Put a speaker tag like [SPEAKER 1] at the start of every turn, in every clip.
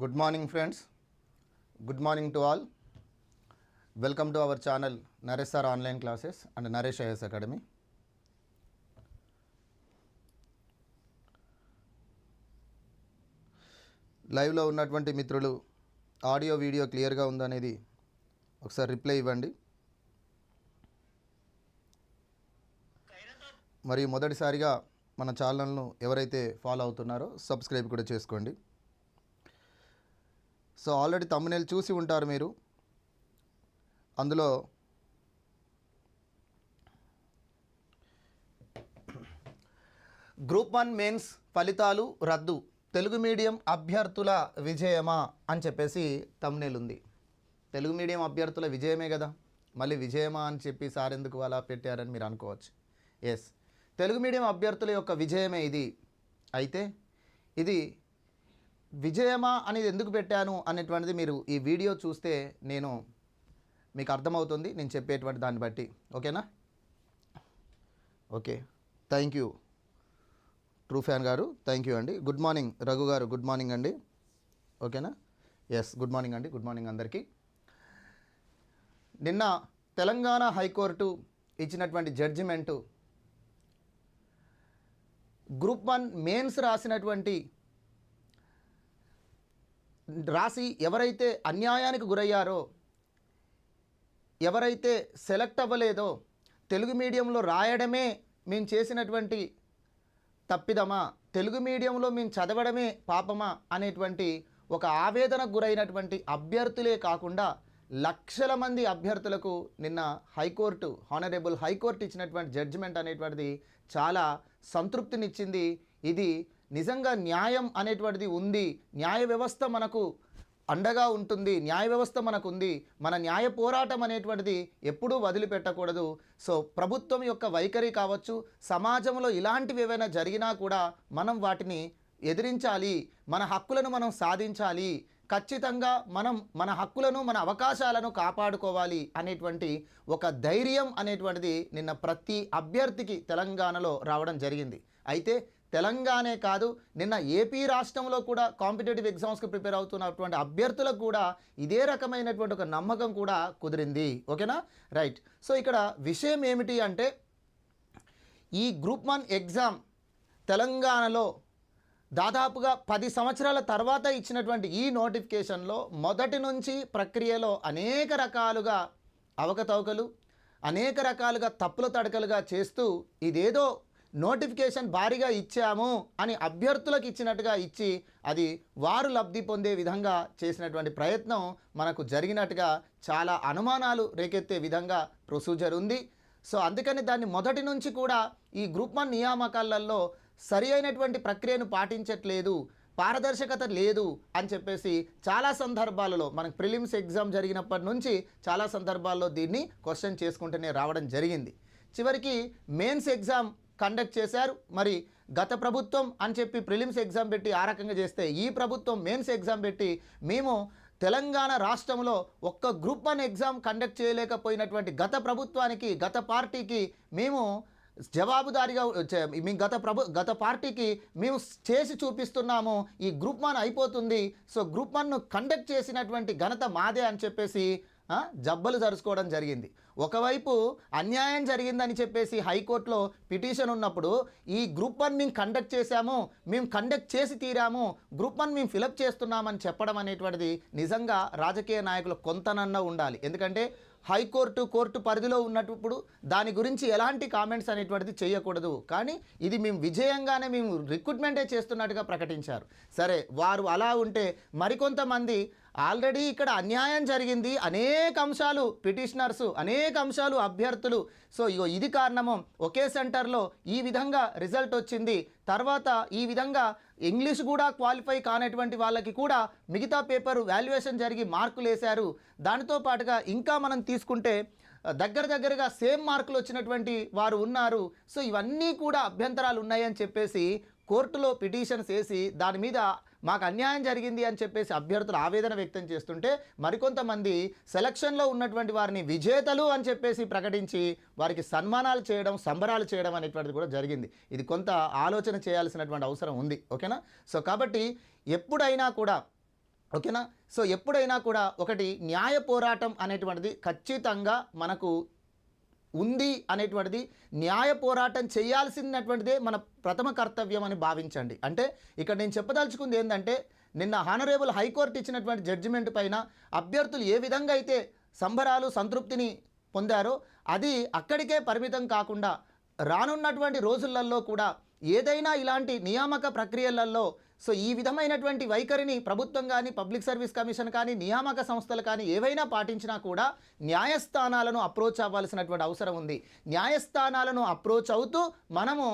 [SPEAKER 1] Good morning friends good morning to all welcome to our channel Naresh sir online classes and Naresh IAS academy లైవ్లో ఉన్నటువంటి మిత్రులు audio video క్లియర్గా ఉందనేది ఒకసారి reply ఇవ్వండి. మరియు మొదటిసారిగా మన ఛానల్ను ఎవరైతే ఫాలో అవుతున్నారో సబ్స్క్రైబ్ కూడా చేసుకోండి. సో ఆల్రెడీ తమ్మునేలు చూసి ఉంటారు మీరు. అందులో గ్రూప్ వన్ మెయిన్స్ ఫలితాలు రద్దు తెలుగు మీడియం అభ్యర్థుల విజయమా అని చెప్పేసి తమ్నేల్ ఉంది తెలుగు మీడియం అభ్యర్థుల విజయమే కదా మళ్ళీ విజయమా అని చెప్పి సార్ ఎందుకు అలా పెట్టారని మీరు అనుకోవచ్చు. ఎస్ తెలుగు మీడియం అభ్యర్థుల యొక్క విజయమే ఇది. అయితే ఇది విజయమా అనేది ఎందుకు పెట్టాను అనేటువంటిది మీరు ఈ వీడియో చూస్తే నేను మీకు అర్థమవుతుంది నేను చెప్పేటువంటి దాన్ని బట్టి. ఓకేనా? Okay. Thank you true fan గారు థ్యాంక్ యూ అండి. గుడ్ మార్నింగ్ రఘు గారు గుడ్ మార్నింగ్ అండి. ఓకేనా? ఎస్ గుడ్ మార్నింగ్ అండి గుడ్ మార్నింగ్ అందరికీ. నిన్న తెలంగాణ హైకోర్టు ఇచ్చినటువంటి జడ్జిమెంటు గ్రూప్ వన్ మెయిన్స్ రాసినటువంటి రాసి ఎవరైతే అన్యాయానికి గురయ్యారో ఎవరైతే సెలెక్ట్ అవ్వలేదో తెలుగు మీడియంలో రాయడమే మేము చేసినటువంటి తప్పిదమా? తెలుగు మీడియంలో మేము చదవడమే పాపమా? అనేటువంటి ఒక ఆవేదనకు గురైనటువంటి అభ్యర్థులే కాకుండా లక్షల మంది అభ్యర్థులకు నిన్న high court honourable high court ఇచ్చినటువంటి జడ్జిమెంట్ అనేటువంటిది చాలా సంతృప్తినిచ్చింది. ఇది నిజంగా న్యాయం అనేటువంటిది ఉంది. న్యాయ వ్యవస్థ మనకు అండగా ఉంటుంది. న్యాయ వ్యవస్థ మనకు ఉంది మన న్యాయ పోరాటం అనేటువంటిది ఎప్పుడూ వదిలిపెట్టకూడదు. సో ప్రభుత్వం యొక్క వైఖరి కావచ్చు సమాజంలో ఇలాంటివి ఏవైనా జరిగినా కూడా మనం వాటిని ఎదిరించాలి. మన హక్కులను మనం సాధించాలి. ఖచ్చితంగా మనం మన హక్కులను మన అవకాశాలను కాపాడుకోవాలి అనేటువంటి ఒక ధైర్యం అనేటువంటిది నిన్న ప్రతి అభ్యర్థికి తెలంగాణలో రావడం జరిగింది. అయితే తెలంగాణే కాదు నిన్న ఏపీ రాష్ట్రంలో కూడా కాంపిటేటివ్ ఎగ్జామ్స్కి ప్రిపేర్ అవుతున్నటువంటి అభ్యర్థులకు కూడా ఇదే రకమైనటువంటి ఒక నమ్మకం కూడా కుదిరింది. ఓకేనా? రైట్. సో ఇక్కడ విషయం ఏమిటి అంటే ఈ గ్రూప్ వన్ ఎగ్జామ్ తెలంగాణలో దాదాపుగా పది సంవత్సరాల తర్వాత ఇచ్చినటువంటి ఈ నోటిఫికేషన్లో మొదటి నుంచి ప్రక్రియలో అనేక రకాలుగా అవకతవకలు అనేక రకాలుగా తప్పుల తడకలుగా చేస్తూ ఇదేదో నోటిఫికేషన్ భారీగా ఇచ్చాము అని అభ్యర్థులకు ఇచ్చినట్టుగా ఇచ్చి అది వారు లబ్ధి పొందే విధంగా చేసినటువంటి ప్రయత్నం మనకు జరిగినట్టుగా చాలా అనుమానాలు రేకెత్తే విధంగా ప్రొసీజర్ ఉంది. సో అందుకని దాన్ని మొదటి నుంచి కూడా ఈ గ్రూప్ వన్ నియామకాలలో సరి అయినటువంటి ప్రక్రియను పాటించట్లేదు పారదర్శకత లేదు అని చెప్పేసి చాలా సందర్భాలలో మనకు ప్రిలిమ్స్ ఎగ్జామ్ జరిగినప్పటి నుంచి చాలా సందర్భాల్లో దీన్ని క్వశ్చన్ చేసుకుంటూనే రావడం జరిగింది. చివరికి మెయిన్స్ ఎగ్జామ్ కండక్ట్ చేశారు. మరి గత ప్రభుత్వం అని చెప్పి ప్రిలిమ్స్ ఎగ్జామ్ పెట్టి ఆ రకంగా చేస్తే ఈ ప్రభుత్వం మెయిన్స్ ఎగ్జామ్ పెట్టి మేము తెలంగాణ రాష్ట్రంలో ఒక్క గ్రూప్ వన్ ఎగ్జామ్ కండక్ట్ చేయలేకపోయినటువంటి గత ప్రభుత్వానికి గత పార్టీకి మేము జవాబుదారీగా మీ గత ప్రభు గత పార్టీకి మేము చేసి చూపిస్తున్నాము. ఈ గ్రూప్ వన్ అయిపోతుంది. సో గ్రూప్ వన్ను కండక్ట్ చేసినటువంటి ఘనత మాదే అని చెప్పేసి జబ్బలు జరుచుకోవడం జరిగింది. ఒకవైపు అన్యాయం జరిగిందని చెప్పేసి హైకోర్టులో పిటిషన్ ఉన్నప్పుడు ఈ గ్రూప్ వన్ మేము కండక్ట్ చేశాము మేము కండక్ట్ చేసి తీరాము గ్రూప్ వన్ మేము ఫిలప్ చేస్తున్నామని చెప్పడం అనేటువంటిది నిజంగా రాజకీయ నాయకులు కొంతనన్నా ఉండాలి. ఎందుకంటే హైకోర్టు కోర్టు పరిధిలో ఉన్నప్పుడు దాని గురించి ఎలాంటి కామెంట్స్ అనేటువంటిది చేయకూడదు. కానీ ఇది మేము విజయంగానే మేము రిక్రూట్మెంటే చేస్తున్నట్టుగా ప్రకటించారు. సరే వారు అలా ఉంటే మరికొంతమంది ఆల్రెడీ ఇక్కడ అన్యాయం జరిగింది. అనేక అంశాలు పిటిషనర్స్ అనేక అంశాలు అభ్యర్థులు. సో ఇగో ఇది కారణము. ఒకే సెంటర్లో ఈ విధంగా రిజల్ట్ వచ్చింది. తర్వాత ఈ విధంగా ఇంగ్లీష్ కూడా క్వాలిఫై కానటువంటి వాళ్ళకి కూడా మిగతా పేపర్ వాల్యుయేషన్ జరిగి మార్కులు వేశారు. దానితో పాటుగా ఇంకా మనం తీసుకుంటే దగ్గర దగ్గరగా సేమ్ మార్కులు వచ్చినటువంటి వారు ఉన్నారు. సో ఇవన్నీ కూడా అభ్యంతరాలు ఉన్నాయని చెప్పేసి కోర్టులో పిటిషన్స్ వేసి దాని మీద మాకు అన్యాయం జరిగింది అని చెప్పేసి అభ్యర్థులు ఆవేదన వ్యక్తం చేస్తుంటే మరికొంతమంది సెలక్షన్లో ఉన్నటువంటి వారిని విజేతలు అని చెప్పేసి ప్రకటించి వారికి సన్మానాలు చేయడం సంబరాలు చేయడం అనేటువంటిది కూడా జరిగింది. ఇది కొంత ఆలోచన చేయాల్సినటువంటి అవసరం ఉంది. ఓకేనా? సో కాబట్టి ఎప్పుడైనా కూడా ఓకేనా? సో ఎప్పుడైనా కూడా ఒకటి న్యాయ పోరాటం అనేటువంటిది ఖచ్చితంగా మనకు ఉంది అనేటువంటిది న్యాయ పోరాటం చేయాల్సినటువంటిదే మన ప్రథమ కర్తవ్యం అని భావించండి. అంటే ఇక్కడ నేను చెప్పదలుచుకుంది ఏంటంటే నిన్న హానరేబుల్ హైకోర్టు ఇచ్చినటువంటి జడ్జిమెంట్ పైన అభ్యర్థులు ఏ విధంగా అయితే సంబరాలు సంతృప్తిని పొందారో అది అక్కడికే పరిమితం కాకుండా రానున్నటువంటి రోజులలో కూడా ఏదైనా ఇలాంటి నియామక ప్రక్రియలలో సో ఈ విధమైనటువంటి వైఖరిని ప్రభుత్వం కానీ పబ్లిక్ సర్వీస్ కమిషన్ కానీ నియామక సంస్థలు కానీ ఏవైనా పాటించినా కూడా న్యాయస్థానాలను అప్రోచ్ అవ్వాల్సినటువంటి అవసరం ఉంది. న్యాయస్థానాలను అప్రోచ్ అవుతూ మనము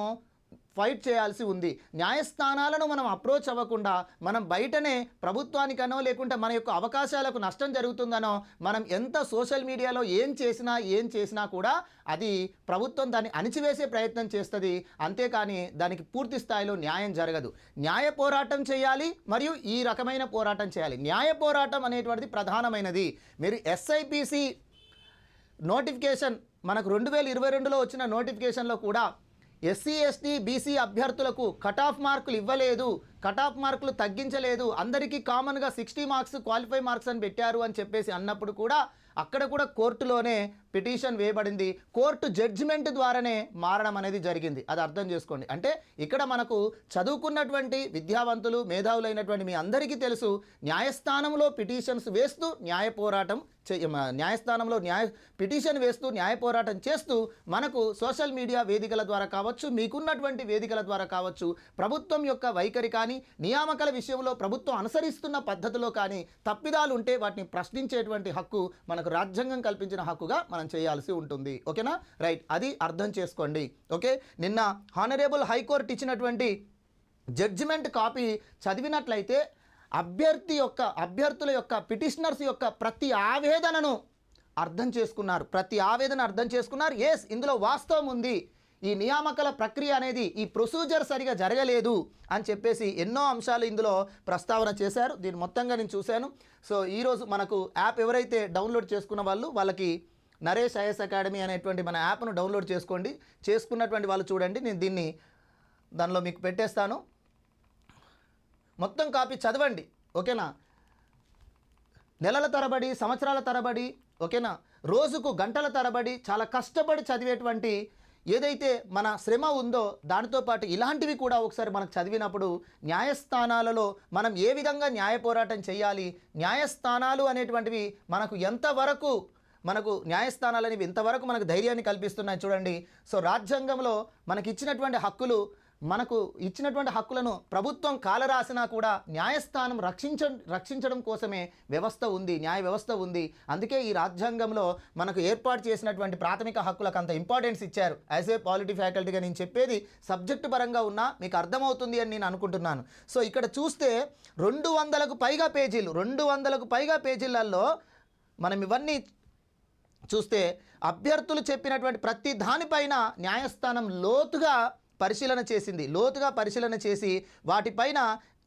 [SPEAKER 1] ఫైట్ చేయాల్సి ఉంది. న్యాయస్థానాలను మనం అప్రోచ్ అవ్వకుండా మనం బయటనే ప్రభుత్వానికనో లేకుంటే మన యొక్క అవకాశాలకు నష్టం జరుగుతుందనో మనం ఎంత సోషల్ మీడియాలో ఏం చేసినా ఏం చేసినా కూడా అది ప్రభుత్వం దాన్ని అణిచివేసే ప్రయత్నం చేస్తుంది. అంతేకాని దానికి పూర్తి స్థాయిలో న్యాయం జరగదు. న్యాయ పోరాటం చేయాలి మరియు ఈ రకమైన పోరాటం చేయాలి. న్యాయ పోరాటం అనేటువంటిది ప్రధానమైనది. మీరు ఎస్ఐపిసి నోటిఫికేషన్ మనకు రెండు వేల ఇరవై రెండులో వచ్చిన నోటిఫికేషన్లో కూడా ఎస్సీ ఎస్టీ బీసీ అభ్యర్థులకు కట్ ఆఫ్ మార్కులు ఇవ్వలేదు. కట్ ఆఫ్ మార్కులు తగ్గించలేదు. అందరికీ కామన్గా సిక్స్టీ మార్క్స్ క్వాలిఫై మార్క్స్ అని పెట్టారు అని చెప్పేసి అన్నప్పుడు కూడా అక్కడ కూడా కోర్టులోనే పిటిషన్ వేయబడింది. కోర్టు జడ్జిమెంట్ ద్వారానే మారడం అనేది జరిగింది. అది అర్థం చేసుకోండి. అంటే ఇక్కడ మనకు చదువుకున్నటువంటి విద్యావంతులు మేధావులైనటువంటి మీ అందరికీ తెలుసు న్యాయస్థానంలో పిటిషన్స్ వేస్తూ న్యాయ పోరాటం న్యాయస్థానంలో న్యాయ పిటిషన్ వేస్తూ న్యాయ పోరాటం చేస్తూ మనకు సోషల్ మీడియా వేదికల ద్వారా కావచ్చు మీకున్నటువంటి వేదికల ద్వారా కావచ్చు ప్రభుత్వం యొక్క వైఖరి కానీ నియామకాల విషయంలో ప్రభుత్వం అనుసరిస్తున్న పద్ధతిలో కానీ తప్పిదాలు ఉంటే వాటిని ప్రశ్నించేటువంటి హక్కు మనకు రాజ్యాంగం కల్పించిన హక్కుగా మనం చేయాల్సి ఉంటుంది. ఓకేనా? రైట్. అది అర్థం చేసుకోండి. ఓకే? నిన్న హానరేబుల్ హైకోర్టు ఇచ్చినటువంటి జడ్జిమెంట్ కాపీ చదివినట్లయితే అభ్యర్థి యొక్క అభ్యర్థుల యొక్క పిటిషనర్స్ యొక్క ప్రతి ఆవేదనను అర్థం చేసుకున్నారు. ప్రతి ఆవేదన అర్థం చేసుకున్నారు. ఎస్ ఇందులో వాస్తవం ఉంది. ఈ నియామకాల ప్రక్రియ అనేది ఈ ప్రొసీజర్ సరిగా జరగలేదు అని చెప్పేసి ఎన్నో అంశాలు ఇందులో ప్రస్తావన చేశారు. దీని మొత్తంగా నేను చూశాను. సో ఈరోజు మనకు యాప్ ఎవరైతే డౌన్లోడ్ చేసుకున్న వాళ్ళు వాళ్ళకి నరేష్ ఐఎస్ అకాడమీ అనేటువంటి మన యాప్ను డౌన్లోడ్ చేసుకోండి. చేసుకున్నటువంటి వాళ్ళు చూడండి. నేను దీన్ని దానిలో మీకు పెట్టేస్తాను. మొత్తం కాపీ చదవండి. ఓకేనా? నెలల తరబడి సంవత్సరాల తరబడి ఓకేనా? రోజుకు గంటల తరబడి చాలా కష్టపడి చదివేటువంటి ఏదైతే మన శ్రమ ఉందో దానితో పాటు ఇలాంటివి కూడా ఒకసారి మనకు చదివినప్పుడు న్యాయస్థానాలలో మనం ఏ విధంగా న్యాయ పోరాటం చేయాలి న్యాయస్థానాలు అనేటువంటివి మనకు ఎంతవరకు మనకు న్యాయస్థానాలు అనేవి ఇంతవరకు మనకు ధైర్యాన్ని కల్పిస్తున్నాయి చూడండి. సో రాజ్యాంగంలో మనకి ఇచ్చినటువంటి హక్కులు మనకు ఇచ్చినటువంటి హక్కులను ప్రభుత్వం కాలరాసినా కూడా న్యాయస్థానం రక్షించ రక్షించడం కోసమే వ్యవస్థ ఉంది న్యాయ వ్యవస్థ ఉంది. అందుకే ఈ రాజ్యాంగంలో మనకు ఏర్పాటు చేసినటువంటి ప్రాథమిక హక్కులకు అంత ఇంపార్టెన్స్ ఇచ్చారు. యాజ్ ఏ పాలిటీ ఫ్యాకల్టీగా నేను చెప్పేది సబ్జెక్టు పరంగా ఉన్నా మీకు అర్థమవుతుంది అని నేను అనుకుంటున్నాను. సో ఇక్కడ చూస్తే రెండు వందలకు పైగా పేజీలు రెండు వందలకు పైగా పేజీలలో మనం ఇవన్నీ చూస్తే అభ్యర్థులు చెప్పినటువంటి ప్రతి దానిపైన న్యాయస్థానం లోతుగా పరిశీలన చేసింది. లోతుగా పరిశీలన చేసి వాటిపైన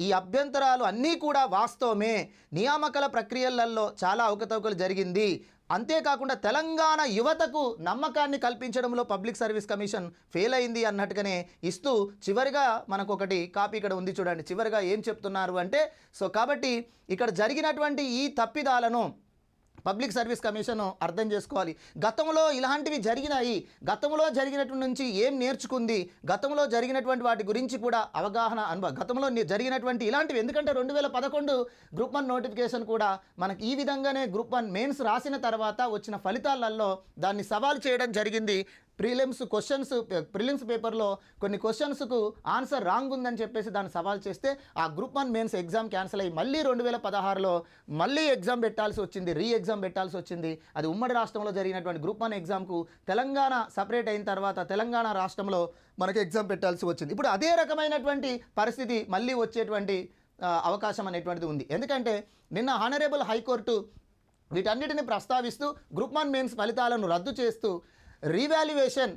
[SPEAKER 1] ఈ అభ్యంతరాలు అన్నీ కూడా వాస్తవమే. నియామకాల ప్రక్రియలలో చాలా అవకతవకలు జరిగింది. అంతేకాకుండా తెలంగాణ యువతకు నమ్మకాన్ని కల్పించడంలో పబ్లిక్ సర్వీస్ కమిషన్ ఫెయిల్ అయింది అన్నట్టుగానే ఇస్తూ చివరిగా మనకు ఒకటి కాపీ ఇక్కడ ఉంది చూడండి. చివరిగా ఏం చెప్తున్నారు అంటే సో కాబట్టి ఇక్కడ జరిగినటువంటి ఈ తప్పిదాలను పబ్లిక్ సర్వీస్ కమిషన్ అర్థం చేసుకోవాలి. గతంలో ఇలాంటివి జరిగినాయి. గతంలో జరిగినటువంటి నుంచి ఏం నేర్చుకుంది? గతంలో జరిగినటువంటి వాటి గురించి కూడా అవగాహన అనుభవ గతంలో జరిగినటువంటి ఇలాంటివి. ఎందుకంటే రెండు వేల పదకొండు గ్రూప్ వన్ నోటిఫికేషన్ కూడా మనకి ఈ విధంగానే గ్రూప్ వన్ మెయిన్స్ రాసిన తర్వాత వచ్చిన ఫలితాలలో దాన్ని సవాల్ చేయడం జరిగింది. ప్రిలిమ్స్ క్వశ్చన్స్ ప్రిలిమ్స్ పేపర్లో కొన్ని క్వశ్చన్స్కు ఆన్సర్ రాంగ్ ఉందని చెప్పేసి దాన్ని సవాల్ చేస్తే ఆ group one mains exam cancel అయ్యి మళ్ళీ రెండు వేల పదహారులో మళ్ళీ ఎగ్జామ్ పెట్టాల్సి వచ్చింది రీ ఎగ్జామ్ పెట్టాల్సి వచ్చింది. అది ఉమ్మడి రాష్ట్రంలో జరిగినటువంటి గ్రూప్ వన్ ఎగ్జామ్కు తెలంగాణ సపరేట్ అయిన తర్వాత తెలంగాణ రాష్ట్రంలో మనకి ఎగ్జామ్ పెట్టాల్సి వచ్చింది. ఇప్పుడు అదే రకమైనటువంటి పరిస్థితి మళ్ళీ వచ్చేటువంటి అవకాశం అనేటువంటిది ఉంది. ఎందుకంటే నిన్న హానరేబుల్ హైకోర్టు వీటన్నిటిని ప్రస్తావిస్తూ గ్రూప్ వన్ మెయిన్స్ ఫలితాలను రద్దు చేస్తూ రీవాల్యుయేషన్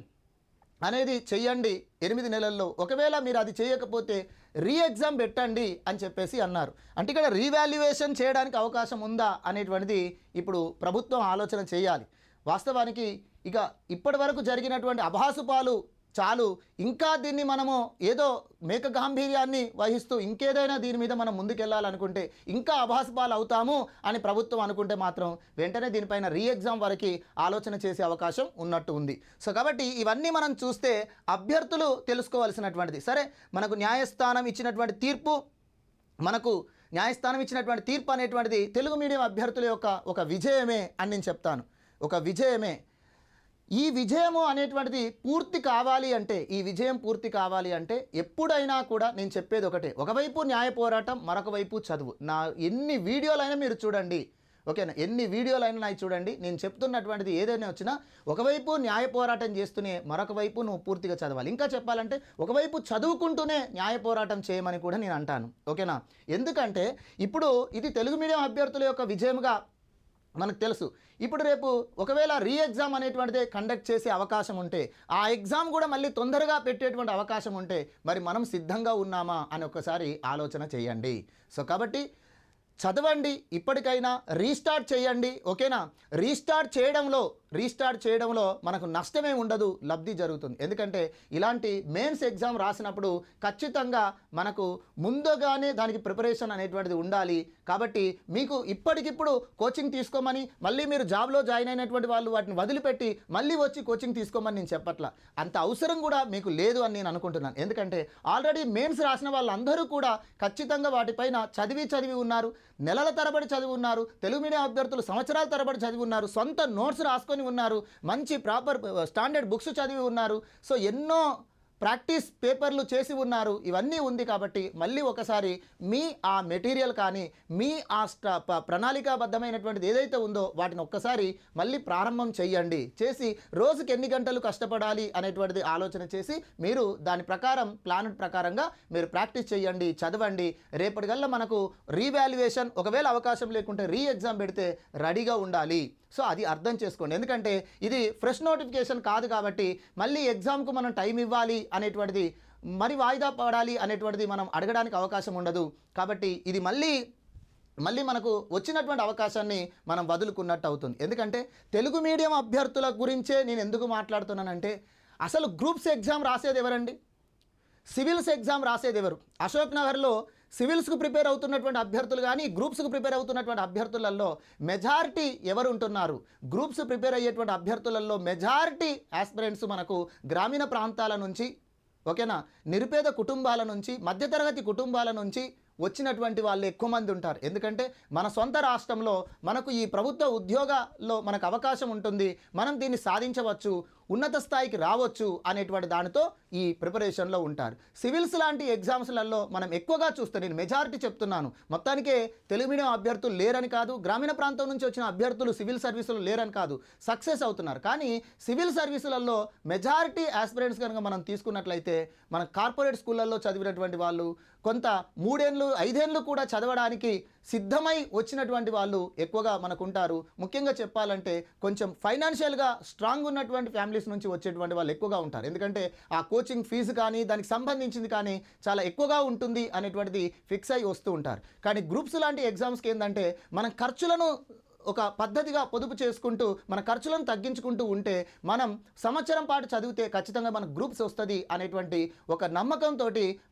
[SPEAKER 1] అనేది చెయ్యండి ఎనిమిది నెలల్లో. ఒకవేళ మీరు అది చేయకపోతే రీ ఎగ్జామ్ పెట్టండి అని చెప్పేసి అన్నారు. అంటే ఇక్కడ రీవాల్యుయేషన్ చేయడానికి అవకాశం ఉందా అనేటువంటిది ఇప్పుడు ప్రభుత్వం ఆలోచన చేయాలి. వాస్తవానికి ఇక ఇప్పటి వరకు జరిగినటువంటి అభాసుపాలు చాలు. ఇంకా దీన్ని మనము ఏదో మేక గాంభీర్యాన్ని వహిస్తూ ఇంకేదైనా దీని మీద మనం ముందుకెళ్ళాలనుకుంటే ఇంకా అభాసపాలు అవుతాము అని ప్రభుత్వం అనుకుంటే మాత్రం వెంటనే దీనిపైన రీ ఎగ్జామ్ వరకు ఆలోచన చేసే అవకాశం ఉన్నట్టు ఉంది. సో కాబట్టి ఇవన్నీ మనం చూస్తే అభ్యర్థులు తెలుసుకోవాల్సినటువంటిది. సరే మనకు న్యాయస్థానం ఇచ్చినటువంటి తీర్పు మనకు న్యాయస్థానం ఇచ్చినటువంటి తీర్పు అనేటువంటిది తెలుగు మీడియం అభ్యర్థుల యొక్క ఒక విజయమే అని నేను చెప్తాను. ఒక విజయమే. ఈ విజయము అనేటువంటిది పూర్తి కావాలి అంటే ఈ విజయం పూర్తి కావాలి అంటే ఎప్పుడైనా కూడా నేను చెప్పేది ఒకటే. ఒకవైపు న్యాయ పోరాటం మరొక వైపు చదువు. నా ఎన్ని వీడియోలైనా మీరు చూడండి. ఓకేనా? ఎన్ని వీడియోలైనా నాకు చూడండి. నేను చెప్తున్నటువంటిది ఏదైనా వచ్చినా ఒకవైపు న్యాయ పోరాటం చేస్తూనే మరొక వైపు నువ్వు పూర్తిగా చదవాలి. ఇంకా చెప్పాలంటే ఒకవైపు చదువుకుంటూనే న్యాయ పోరాటం చేయమని కూడా నేను అంటాను. ఓకేనా? ఎందుకంటే ఇప్పుడు ఇది తెలుగు మీడియం అభ్యర్థుల యొక్క విజయముగా మనకు తెలుసు. ఇప్పుడు రేపు ఒకవేళ రీ ఎగ్జామ్ అనేటువంటిది కండక్ట్ చేసే అవకాశం ఉంటే ఆ ఎగ్జామ్ కూడా మళ్ళీ తొందరగా పెట్టేటువంటి అవకాశం ఉంటే మరి మనం సిద్ధంగా ఉన్నామా అని ఒకసారి ఆలోచన చేయండి. సో కాబట్టి చదవండి ఇప్పటికైనా రీస్టార్ట్ చేయండి ఓకేనా? రీస్టార్ట్ చేయడంలో రీస్టార్ట్ చేయడంలో మనకు నష్టమే ఉండదు లబ్ధి జరుగుతుంది. ఎందుకంటే ఇలాంటి మెయిన్స్ ఎగ్జామ్ రాసినప్పుడు ఖచ్చితంగా మనకు ముందుగానే దానికి ప్రిపరేషన్ అనేటువంటిది ఉండాలి. కాబట్టి మీకు ఇప్పటికిప్పుడు కోచింగ్ తీసుకోమని మళ్ళీ మీరు జాబ్లో జాయిన్ అయినటువంటి వాళ్ళు వాటిని వదిలిపెట్టి మళ్ళీ వచ్చి కోచింగ్ తీసుకోమని నేను చెప్పట్ల. అంత అవసరం కూడా మీకు లేదు అని నేను అనుకుంటున్నాను. ఎందుకంటే ఆల్రెడీ మెయిన్స్ రాసిన వాళ్ళందరూ కూడా ఖచ్చితంగా వాటిపైన చదివి చదివి ఉన్నారు. నెలల తరబడి చదివి ఉన్నారు తెలుగు మీడియం అభ్యర్థులు సంవత్సరాల తరబడి చదివి ఉన్నారు సొంత నోట్స్ రాసుకొని ఉన్నారు మంచి ప్రాపర్ uh, స్టాండర్డ్ బుక్స్ చదివి ఉన్నారు. సో ఎన్నో ప్రాక్టీస్ పేపర్లు చేసి ఉన్నారు. ఇవన్నీ ఉంది కాబట్టి మళ్ళీ ఒకసారి మీ ఆ మెటీరియల్ కానీ మీ ఆ స్ట ప్రణాళికాబద్ధమైనటువంటిది ఏదైతే ఉందో వాటిని ఒక్కసారి మళ్ళీ ప్రారంభం చేయండి చేసి రోజుకి ఎన్ని గంటలు కష్టపడాలి అనేటువంటిది ఆలోచన చేసి మీరు దాని ప్రకారం ప్లాన్ ప్రకారంగా మీరు ప్రాక్టీస్ చేయండి చదవండి. రేపటికల్లా మనకు రీవాల్యుయేషన్ ఒకవేళ అవకాశం లేకుంటే రీ ఎగ్జామ్ పెడితే రెడీగా ఉండాలి. సో అది అర్థం చేసుకోండి. ఎందుకంటే ఇది ఫ్రెష్ నోటిఫికేషన్ కాదు కాబట్టి మళ్ళీ ఎగ్జామ్కు మనం టైం ఇవ్వాలి అనేటువంటిది మరి వాయిదా పడాలి అనేటువంటిది మనం అడగడానికి అవకాశం ఉండదు. కాబట్టి ఇది మళ్ళీ మళ్ళీ మనకు వచ్చినటువంటి అవకాశాన్ని మనం వదులుకున్నట్టు అవుతుంది. ఎందుకంటే తెలుగు మీడియం అభ్యర్థుల గురించే నేను ఎందుకు మాట్లాడుతున్నానంటే అసలు గ్రూప్స్ ఎగ్జామ్ రాసేది ఎవరండి? సివిల్స్ ఎగ్జామ్ రాసేది ఎవరు? అశోక్ నగర్లో సివిల్స్కు ప్రిపేర్ అవుతున్నటువంటి అభ్యర్థులు కానీ గ్రూప్స్కు ప్రిపేర్ అవుతున్నటువంటి అభ్యర్థులలో మెజారిటీ ఎవరు ఉంటున్నారు గ్రూప్స్ ప్రిపేర్ అయ్యేటువంటి అభ్యర్థులలో మెజారిటీ ఆస్పిరెంట్స్ మనకు గ్రామీణ ప్రాంతాల నుంచి ఓకేనా? నిరుపేద కుటుంబాల నుంచి మధ్యతరగతి కుటుంబాల నుంచి వచ్చినటువంటి వాళ్ళు ఎక్కువ మంది ఉంటారు. ఎందుకంటే మన సొంత రాష్ట్రంలో మనకు ఈ ప్రభుత్వ ఉద్యోగాల్లో మనకు అవకాశం ఉంటుంది. మనం దీన్ని సాధించవచ్చు ఉన్నత స్థాయికి రావచ్చు అనేటువంటి దానితో ఈ ప్రిపరేషన్లో ఉంటారు. సివిల్స్ లాంటి ఎగ్జామ్స్లలో మనం ఎక్కువగా చూస్తే నేను మెజారిటీ చెప్తున్నాను. మొత్తానికే తెలుగు మీడియం అభ్యర్థులు లేరని కాదు గ్రామీణ ప్రాంతం నుంచి వచ్చిన అభ్యర్థులు సివిల్ సర్వీసులు లేరని కాదు సక్సెస్ అవుతున్నారు. కానీ సివిల్ సర్వీసులలో మెజారిటీ ఆస్పిరెంట్స్ కనుక మనం తీసుకున్నట్లయితే మన కార్పొరేట్ స్కూళ్ళల్లో చదివినటువంటి వాళ్ళు కొంత మూడేళ్ళు ఐదేళ్ళు కూడా చదవడానికి సిద్ధమై వచ్చినటువంటి వాళ్ళు ఎక్కువగా మనకు ఉంటారు ముఖ్యంగా చెప్పాలంటే కొంచెం ఫైనాన్షియల్గా స్ట్రాంగ్ ఉన్నటువంటి ఫ్యామిలీస్ నుంచి వచ్చేటువంటి వాళ్ళు ఎక్కువగా ఉంటారు. ఎందుకంటే ఆ కోచింగ్ ఫీజు కానీ దానికి సంబంధించింది కానీ చాలా ఎక్కువగా ఉంటుంది అనేటువంటిది ఫిక్స్ అయి వస్తూ ఉంటారు. కానీ గ్రూప్స్ లాంటి ఎగ్జామ్స్కి ఏంటంటే మనం ఖర్చులను ఒక పద్ధతిగా పొదుపు చేసుకుంటూ మన ఖర్చులను తగ్గించుకుంటూ ఉంటే మనం సంవత్సరం పాటు చదివితే ఖచ్చితంగా మనకు గ్రూప్స్ వస్తుంది అనేటువంటి ఒక నమ్మకంతో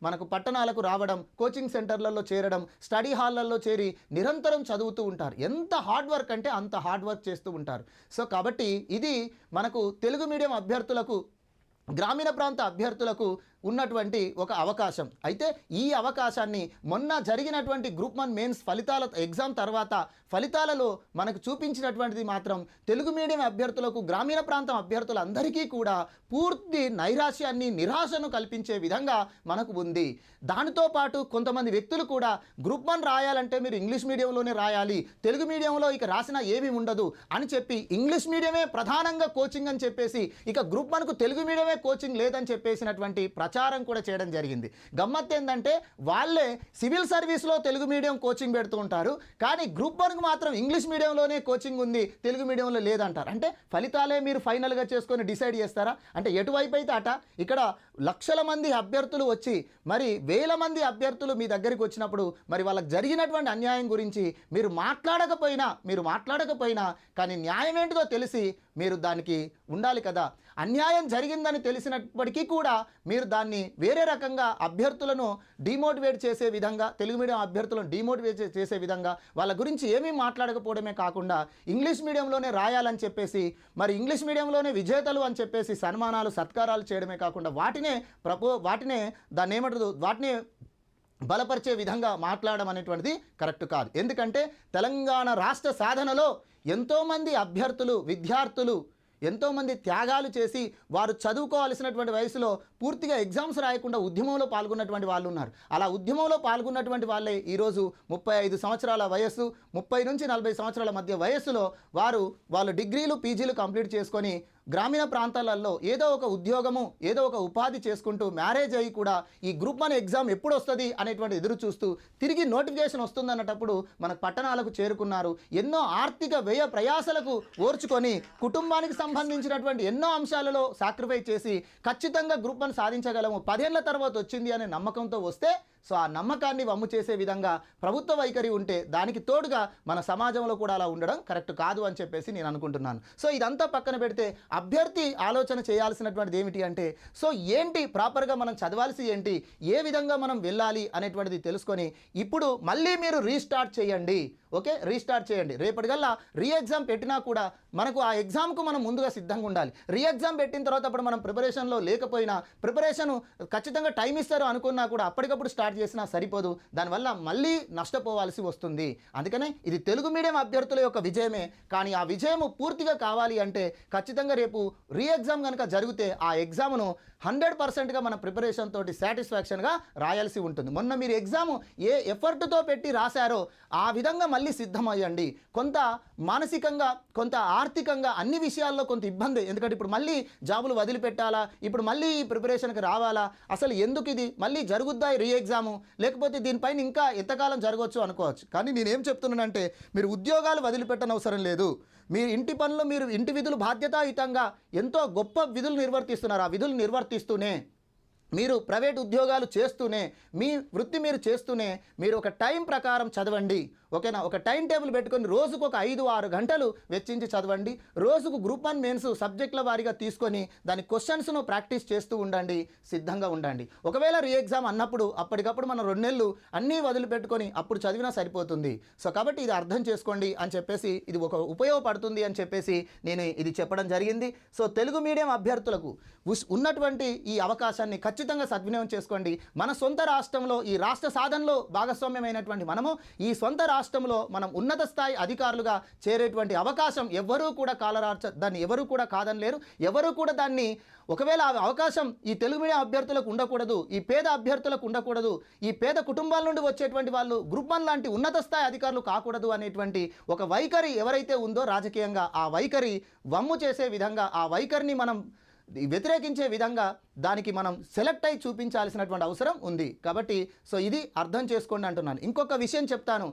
[SPEAKER 1] మనకు పట్టణాలకు రావడం కోచింగ్ సెంటర్లలో చేరడం స్టడీ హాల్లలో చేరి నిరంతరం చదువుతూ ఉంటారు. ఎంత హార్డ్ వర్క్ అంటే అంత హార్డ్ వర్క్ చేస్తూ ఉంటారు. సో కాబట్టి ఇది మనకు తెలుగు మీడియం అభ్యర్థులకు గ్రామీణ ప్రాంత అభ్యర్థులకు ఉన్నటువంటి ఒక అవకాశం. అయితే ఈ అవకాశాన్ని మొన్న జరిగినటువంటి గ్రూప్ వన్ మెయిన్స్ ఫలితాల ఎగ్జామ్ తర్వాత ఫలితాలలో మనకు చూపించినటువంటిది మాత్రం తెలుగు మీడియం అభ్యర్థులకు గ్రామీణ ప్రాంతం అభ్యర్థులందరికీ కూడా పూర్తి నైరాశ్యాన్ని నిరాశను కల్పించే విధంగా మనకు ఉంది. దానితో పాటు కొంతమంది వ్యక్తులు కూడా గ్రూప్ వన్ రాయాలంటే మీరు ఇంగ్లీష్ మీడియంలోనే రాయాలి. తెలుగు మీడియంలో ఇక రాసినా ఏమీ ఉండదు అని చెప్పి ఇంగ్లీష్ మీడియమే ప్రధానంగా కోచింగ్ అని చెప్పేసి ఇక గ్రూప్ వన్కు తెలుగు మీడియమే కోచింగ్ లేదని చెప్పేసినటువంటి ప్రచారం కూడా చేయడం జరిగింది. గమ్మత్ ఏంటంటే వాళ్ళే సివిల్ సర్వీస్లో తెలుగు మీడియం కోచింగ్ పెడుతూ ఉంటారు. కానీ గ్రూప్ వన్కి మాత్రం ఇంగ్లీష్ మీడియంలోనే కోచింగ్ ఉంది తెలుగు మీడియంలో లేదంటారు. అంటే ఫలితాలే మీరు ఫైనల్గా చేసుకొని డిసైడ్ చేస్తారా? అంటే ఎటువైపు అయితే అట ఇక్కడ లక్షల మంది అభ్యర్థులు వచ్చి మరి వేల మంది అభ్యర్థులు మీ దగ్గరికి వచ్చినప్పుడు మరి వాళ్ళకి జరిగినటువంటి అన్యాయం గురించి మీరు మాట్లాడకపోయినా మీరు మాట్లాడకపోయినా కానీ న్యాయం ఏంటిదో తెలిసి మీరు దానికి ఉండాలి కదా. అన్యాయం జరిగిందని తెలిసినప్పటికీ కూడా మీరు దాన్ని వేరే రకంగా అభ్యర్థులను డిమోటివేట్ చేసే విధంగా తెలుగు మీడియం అభ్యర్థులను డిమోటివేట్ చేసే విధంగా వాళ్ళ గురించి ఏమీ మాట్లాడకపోవడమే కాకుండా ఇంగ్లీష్ మీడియంలోనే రాయాలని చెప్పేసి మరి ఇంగ్లీష్ మీడియంలోనే విజేతలు అని చెప్పేసి సన్మానాలు సత్కారాలు చేయడమే కాకుండా వాటినే ప్రపో వాటినే దాన్ని ఏమంటారు వాటిని బలపరిచే విధంగా మాట్లాడడం అనేటువంటిది కరెక్ట్ కాదు. ఎందుకంటే తెలంగాణ రాష్ట్ర సాధనలో ఎంతోమంది అభ్యర్థులు విద్యార్థులు ఎంతోమంది త్యాగాలు చేసి వారు చదువుకోవాల్సినటువంటి వయసులో పూర్తిగా ఎగ్జామ్స్ రాయకుండా ఉద్యమంలో పాల్గొన్నటువంటి వాళ్ళు ఉన్నారు. అలా ఉద్యమంలో పాల్గొన్నటువంటి వాళ్ళే ఈరోజు ముప్పై ఐదు సంవత్సరాల వయస్సు ముప్పై నుంచి నలభై సంవత్సరాల మధ్య వయస్సులో వారు వాళ్ళు డిగ్రీలు పీజీలు కంప్లీట్ చేసుకొని గ్రామీణ ప్రాంతాలలో ఏదో ఒక ఉద్యోగము ఏదో ఒక ఉపాధి చేసుకుంటూ మ్యారేజ్ అయ్యి కూడా ఈ గ్రూప్ వన్ ఎగ్జామ్ ఎప్పుడు వస్తుంది అనేటువంటి ఎదురు చూస్తూ తిరిగి నోటిఫికేషన్ వస్తుందన్నటప్పుడు మన పట్టణాలకు చేరుకున్నారు. ఎన్నో ఆర్థిక వ్యయ ప్రయాసలకు ఓర్చుకొని కుటుంబానికి సంబంధించినటువంటి ఎన్నో అంశాలలో సాక్రిఫై చేసి ఖచ్చితంగా గ్రూప్ వన్ సాధించగలము. పదేళ్ళ తర్వాత వచ్చింది అనే నమ్మకంతో వస్తే సో ఆ నమ్మకాన్ని వమ్ము చేసే విధంగా ప్రభుత్వ వైఖరి ఉంటే దానికి తోడుగా మన సమాజంలో కూడా అలా ఉండడం కరెక్ట్ కాదు అని చెప్పేసి నేను అనుకుంటున్నాను. సో ఇదంతా పక్కన పెడితే అభ్యర్థి ఆలోచన చేయాల్సినటువంటిది ఏమిటి అంటే సో ఏంటి ప్రాపర్గా మనం చదవాల్సి ఏంటి ఏ విధంగా మనం వెళ్ళాలి అనేటువంటిది తెలుసుకొని ఇప్పుడు మళ్ళీ మీరు రీస్టార్ట్ చేయండి. ఓకే? రీస్టార్ట్ చేయండి. రేపటికల్లా రీ ఎగ్జామ్ పెట్టినా కూడా మనకు ఆ ఎగ్జామ్కు మనం ముందుగా సిద్ధంగా ఉండాలి. రీ ఎగ్జామ్ పెట్టిన తర్వాత అప్పుడు మనం ప్రిపరేషన్లో లేకపోయినా ప్రిపరేషన్ ఖచ్చితంగా టైం ఇస్తారు అనుకున్నా కూడా అప్పటికప్పుడు స్టార్ట్ చేసినా సరిపోదు. దానివల్ల మళ్ళీ నష్టపోవాల్సి వస్తుంది. అందుకనే ఇది తెలుగు మీడియం అభ్యర్థుల యొక్క విజయమే. కానీ ఆ విజయం పూర్తిగా కావాలి అంటే ఖచ్చితంగా రేపు రీ ఎగ్జామ్ కనుక జరిగితే ఆ ఎగ్జామ్ను హండ్రెడ్ పర్సెంట్గా మన ప్రిపరేషన్ తోటి సాటిస్ఫాక్షన్గా రాయాల్సి ఉంటుంది. మొన్న మీరు ఎగ్జామ్ ఏ ఎఫర్ట్తో పెట్టి రాశారో ఆ విధంగా మళ్ళీ సిద్ధమయ్యండి. కొంత మానసికంగా కొంత ఆర్థికంగా అన్ని విషయాల్లో కొంత ఇబ్బంది. ఎందుకంటే ఇప్పుడు మళ్ళీ జాబులు వదిలిపెట్టాలా? ఇప్పుడు మళ్ళీ ఈ ప్రిపరేషన్కి రావాలా? అసలు ఎందుకు ఇది? మళ్ళీ జరుగుద్దా రీ ఎగ్జామ్ లేకపోతే దీనిపైన ఇంకా ఎంతకాలం జరగవచ్చు అనుకోవచ్చు. కానీ నేనేం చెప్తున్నానంటే మీరు ఉద్యోగాలు వదిలిపెట్టనవసరం లేదు. మీరు ఇంటి పనులు మీరు ఇంటి విధులు బాధ్యతాయుతంగా ఎంతో గొప్ప విధులు నిర్వర్తిస్తున్నారు. ఆ విధులు నిర్వర్తిస్తూనే మీరు ప్రైవేట్ ఉద్యోగాలు చేస్తూనే మీ వృత్తి మీరు చేస్తూనే మీరు ఒక టైం ప్రకారం చదవండి. ఓకేనా? ఒక టైం టేబుల్ పెట్టుకొని రోజుకు ఒక ఐదు ఆరు గంటలు వెచ్చించి చదవండి. రోజుకు గ్రూప్ వన్ మెయిన్స్ సబ్జెక్టుల వారీగా తీసుకొని దాని క్వశ్చన్స్ను ప్రాక్టీస్ చేస్తూ ఉండండి. సిద్ధంగా ఉండండి. ఒకవేళ రీ ఎగ్జామ్ అన్నప్పుడు అప్పటికప్పుడు మనం రెండు నెలలు అన్నీ వదిలిపెట్టుకొని అప్పుడు చదివినా సరిపోతుంది. సో కాబట్టి ఇది అర్థం చేసుకోండి అని చెప్పేసి ఇది ఒక ఉపయోగపడుతుంది అని చెప్పేసి నేను ఇది చెప్పడం జరిగింది. సో తెలుగు మీడియం అభ్యర్థులకు ఉస్- ఉన్నటువంటి ఈ అవకాశాన్ని ఖచ్చితంగా ఖచ్చితంగా సద్వినియోగం చేసుకోండి. మన సొంత రాష్ట్రంలో ఈ రాష్ట్ర సాధనలో భాగస్వామ్యమైనటువంటి మనము ఈ సొంత రాష్ట్రంలో మనం ఉన్నత స్థాయి అధికారులుగా చేరేటువంటి అవకాశం ఎవ్వరూ కూడా కాలరార్చ దాన్ని ఎవరూ కూడా కాదనలేరు. ఎవరూ కూడా దాన్ని ఒకవేళ ఆ అవకాశం ఈ తెలుగు మీడియం అభ్యర్థులకు ఉండకూడదు ఈ పేద అభ్యర్థులకు ఉండకూడదు ఈ పేద కుటుంబాల నుండి వచ్చేటువంటి వాళ్ళు గ్రూప్ వన్ లాంటి ఉన్నత స్థాయి అధికారులు కాకూడదు అనేటువంటి ఒక వైఖరి ఎవరైతే ఉందో రాజకీయంగా ఆ వైఖరి వమ్ము చేసే విధంగా ఆ వైఖరిని మనం వ్యతిరేకించే విధంగా దానికి మనం సెలెక్ట్ అయి చూపించాల్సినటువంటి అవసరం ఉంది. కాబట్టి సో ఇది అర్థం చేసుకోండి అంటున్నాను. ఇంకొక విషయం చెప్తాను.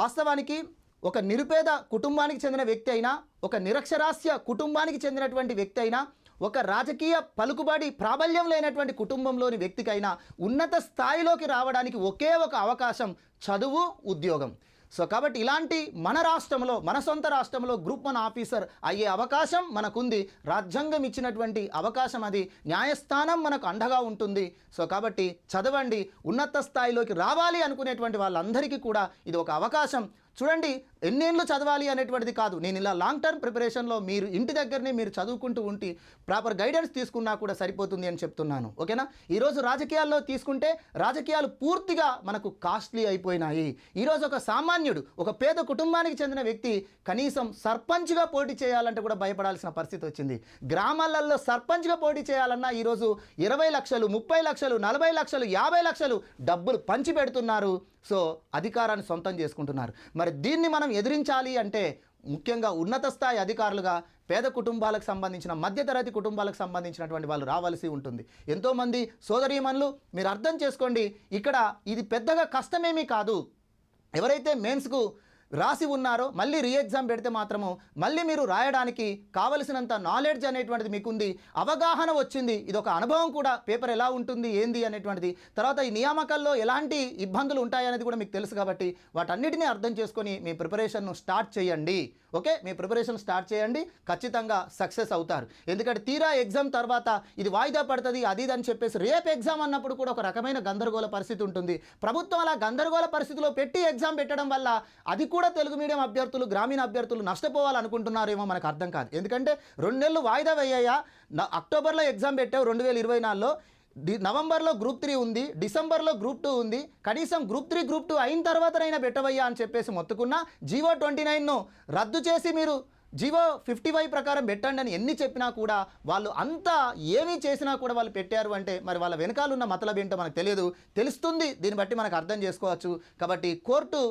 [SPEAKER 1] వాస్తవానికి ఒక నిరుపేద కుటుంబానికి చెందిన వ్యక్తి అయినా ఒక నిరక్షరాస్య కుటుంబానికి చెందినటువంటి వ్యక్తి అయినా ఒక రాజకీయ పలుకుబడి ప్రాబల్యం లేనటువంటి కుటుంబంలోని వ్యక్తికైనా ఉన్నత స్థాయిలోకి రావడానికి ఒకే ఒక అవకాశం చదువు ఉద్యోగం. సో కాబట్టి ఇలాంటి మన రాష్ట్రంలో మన సొంత రాష్ట్రంలో గ్రూప్ వన్ ఆఫీసర్ అయ్యే అవకాశం మనకుంది. రాజ్యాంగం ఇచ్చినటువంటి అవకాశం అది. న్యాయస్థానం మనకు అండగా ఉంటుంది. సో కాబట్టి చదవండి. ఉన్నత స్థాయిలోకి రావాలి అనుకునేటువంటి వాళ్ళందరికీ కూడా ఇది ఒక అవకాశం. చూడండి ఎన్నేళ్ళు చదవాలి అనేటువంటిది కాదు. నేను ఇలా లాంగ్ టర్మ్ ప్రిపరేషన్లో మీరు ఇంటి దగ్గరనే మీరు చదువుకుంటూ ఉంటే ప్రాపర్ గైడెన్స్ తీసుకున్నా కూడా సరిపోతుంది అని చెప్తున్నాను. ఓకేనా? ఈరోజు రాజకీయాల్లో తీసుకుంటే రాజకీయాలు పూర్తిగా మనకు కాస్ట్లీ అయిపోయినాయి. ఈరోజు ఒక సామాన్యుడు ఒక పేద కుటుంబానికి చెందిన వ్యక్తి కనీసం సర్పంచ్గా పోటీ చేయాలంటే కూడా భయపడాల్సిన పరిస్థితి వచ్చింది. గ్రామాలలో సర్పంచ్గా పోటీ చేయాలన్నా ఈరోజు ఇరవై లక్షలు ముప్పై లక్షలు నలభై లక్షలు యాభై లక్షలు డబ్బులు పంచి పెడుతున్నారు సో అధికారాన్ని సొంతం చేసుకుంటున్నారు. మరి దీన్ని మనం ఎదిరించాలి అంటే ముఖ్యంగా ఉన్నత స్థాయి అధికారులుగా పేద కుటుంబాలకు సంబంధించిన మధ్యతరగతి కుటుంబాలకు సంబంధించినటువంటి వాళ్ళు రావాల్సి ఉంటుంది. ఎంతోమంది సోదరీమణులు మీరు అర్థం చేసుకోండి ఇక్కడ ఇది పెద్దగా కష్టమేమీ కాదు. ఎవరైతే మెయిన్స్కు రాసి ఉన్నారో మళ్ళీ రీఎగ్జామ్ పెడితే మాత్రము మళ్ళీ మీరు రాయడానికి కావలసినంత నాలెడ్జ్ అనేటువంటిది మీకుంది అవగాహన వచ్చింది ఇది ఒక అనుభవం కూడా పేపర్ ఎలా ఉంటుంది ఏంది అనేటువంటిది తర్వాత ఈ నియామకాల్లో ఎలాంటి ఇబ్బందులు ఉంటాయనేది కూడా మీకు తెలుసు కాబట్టి వాటన్నిటిని అర్థం చేసుకొని మీ ప్రిపరేషన్ను స్టార్ట్ చేయండి. ఓకే? మీ ప్రిపరేషన్ స్టార్ట్ చేయండి. ఖచ్చితంగా సక్సెస్ అవుతారు. ఎందుకంటే తీరా ఎగ్జామ్ తర్వాత ఇది వాయిదా పడుతుంది అది ఇది అని చెప్పేసి రేపు ఎగ్జామ్ అన్నప్పుడు కూడా ఒక రకమైన గందరగోళ పరిస్థితి ఉంటుంది. ప్రభుత్వం అలా గందరగోళ పరిస్థితిలో పెట్టి ఎగ్జామ్ పెట్టడం వల్ల అది కూడా తెలుగు మీడియం అభ్యర్థులు గ్రామీణ అభ్యర్థులు నష్టపోవాలనుకుంటున్నారేమో మనకు అర్థం కాదు. ఎందుకంటే రెండు నెలలు వాయిదా వేయ్యా అక్టోబర్లో ఎగ్జామ్ పెట్టావు రెండు వేల ఇరవై నాలుగులో. నవంబర్లో గ్రూప్ త్రీ ఉంది డిసెంబర్లో గ్రూప్ టూ ఉంది కనీసం గ్రూప్ త్రీ గ్రూప్ టూ అయిన తర్వాతనైనా పెట్టవయ్యా అని చెప్పేసి మొత్తుకున్నా జీవో ట్వంటీ నైన్ను రద్దు చేసి మీరు జీవో ఫిఫ్టీ ఫైవ్ ప్రకారం పెట్టండి అని ఎన్ని చెప్పినా కూడా వాళ్ళు అంతా ఏమీ చేసినా కూడా వాళ్ళు పెట్టారు అంటే మరి వాళ్ళ వెనకాల ఉన్న మతలబ్ ఏంటో మనకు తెలియదు. తెలుస్తుంది దీన్ని బట్టి మనకు అర్థం చేసుకోవచ్చు. కాబట్టి కోర్టు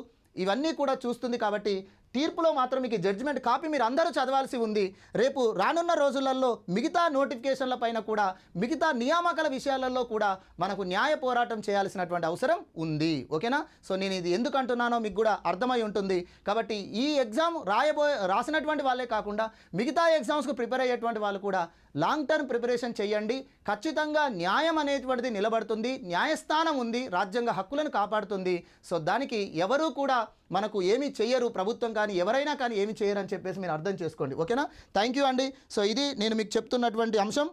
[SPEAKER 1] ఇవన్నీ కూడా చూస్తుంది కాబట్టి తీర్పులో మాత్రం మీకు జడ్జిమెంట్ కాపీ మీరు అందరూ చదవాల్సి ఉంది. రేపు రానున్న రోజులలో మిగతా నోటిఫికేషన్ల పైన కూడా మిగతా నియామకాల విషయాలలో కూడా మనకు న్యాయ పోరాటం చేయాల్సినటువంటి అవసరం ఉంది. ఓకేనా? సో నేను ఇది ఎందుకు అంటున్నానో మీకు కూడా అర్థమై ఉంటుంది. కాబట్టి ఈ ఎగ్జామ్ రాయబో రాసినటువంటి వాళ్ళే కాకుండా మిగతా ఎగ్జామ్స్కు ప్రిపేర్ అయ్యేటువంటి వాళ్ళు కూడా లాంగ్ టర్మ్ ప్రిపరేషన్ చేయండి ఖచ్చితంగా న్యాయం అనేటువంటిది నిలబడుతుంది. న్యాయస్థానం ఉంది. రాజ్యాంగ హక్కులను కాపాడుతుంది. సో దానికి ఎవరూ కూడా మనకు ఏమి చెయ్యరు. ప్రభుత్వం కానీ ఎవరైనా కానీ ఏమి చేయరు అని చెప్పేసి మీరు అర్థం చేసుకోండి. ఓకేనా? థ్యాంక్ యూ అండి. సో ఇది నేను మీకు చెప్తున్నటువంటి అంశం.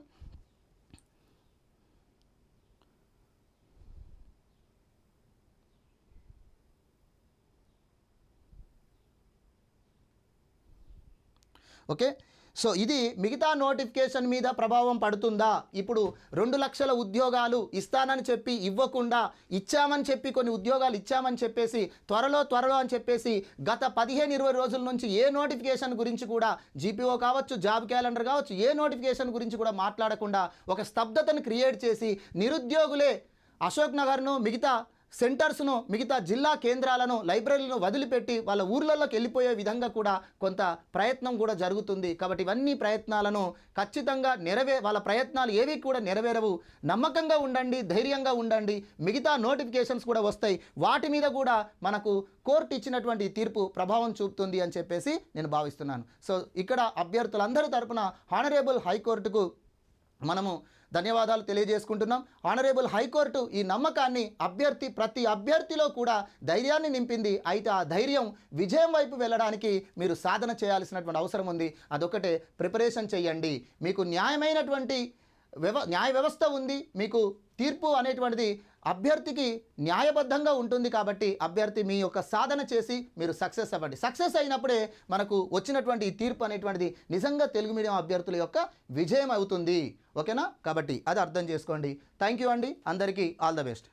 [SPEAKER 1] ఓకే? సో ఇది మిగతా నోటిఫికేషన్ మీద ప్రభావం పడుతుందా? ఇప్పుడు రెండు లక్షల ఉద్యోగాలు ఇస్తానని చెప్పి ఇవ్వకుండా ఇచ్చామని చెప్పి కొన్ని ఉద్యోగాలు ఇచ్చామని చెప్పేసి త్వరలో త్వరలో అని చెప్పేసి గత పదిహేను ఇరవై రోజుల నుంచి ఏ నోటిఫికేషన్ గురించి కూడా జీపీఓ కావచ్చు జాబ్ క్యాలెండర్ కావచ్చు ఏ నోటిఫికేషన్ గురించి కూడా మాట్లాడకుండా ఒక స్తబ్దతను క్రియేట్ చేసి నిరుద్యోగులే అశోక్ నగర్ను మిగతా సెంటర్స్ను మిగతా జిల్లా కేంద్రాలను లైబ్రరీలను వదిలిపెట్టి వాళ్ళ ఊర్లలోకి వెళ్ళిపోయే విధంగా కూడా కొంత ప్రయత్నం కూడా జరుగుతుంది. కాబట్టి ఇవన్నీ ప్రయత్నాలను ఖచ్చితంగా నెరవే వాళ్ళ ప్రయత్నాలు ఏవి కూడా నెరవేరవు. నమ్మకంగా ఉండండి ధైర్యంగా ఉండండి. మిగతా నోటిఫికేషన్స్ కూడా వస్తాయి. వాటి మీద కూడా మనకు కోర్టు ఇచ్చినటువంటి తీర్పు ప్రభావం చూపుతుంది అని చెప్పేసి నేను భావిస్తున్నాను. సో ఇక్కడ అభ్యర్థులందరి తరపున హానరేబుల్ హైకోర్టుకు మనము ధన్యవాదాలు తెలియజేసుకుంటున్నాం. ఆనరేబుల్ హైకోర్టు ఈ నమ్మకాన్ని అభ్యర్థి ప్రతి అభ్యర్థిలో కూడా ధైర్యాన్ని నింపింది. అయితే ఆ ధైర్యం విజయం వైపు వెళ్ళడానికి మీరు సాధన చేయాల్సినటువంటి అవసరం ఉంది. అదొకటే ప్రిపరేషన్ చేయండి. మీకు న్యాయమైనటువంటి వ్యవ న్యాయ వ్యవస్థ ఉంది. మీకు తీర్పు అనేటువంటిది అభ్యర్థికి న్యాయబద్ధంగా ఉంటుంది కాబట్టి అభ్యర్థి మీ యొక్క సాధన చేసి మీరు సక్సెస్ అవ్వండి. సక్సెస్ అయినప్పుడే మనకు వచ్చినటువంటి ఈ తీర్పు అనేటువంటిది నిజంగా తెలుగు మీడియం అభ్యర్థుల యొక్క విజయం అవుతుంది. ఓకేనా? కాబట్టి అది అర్థం చేసుకోండి. థ్యాంక్ యూ అండి. అందరికీ ఆల్ ద బెస్ట్.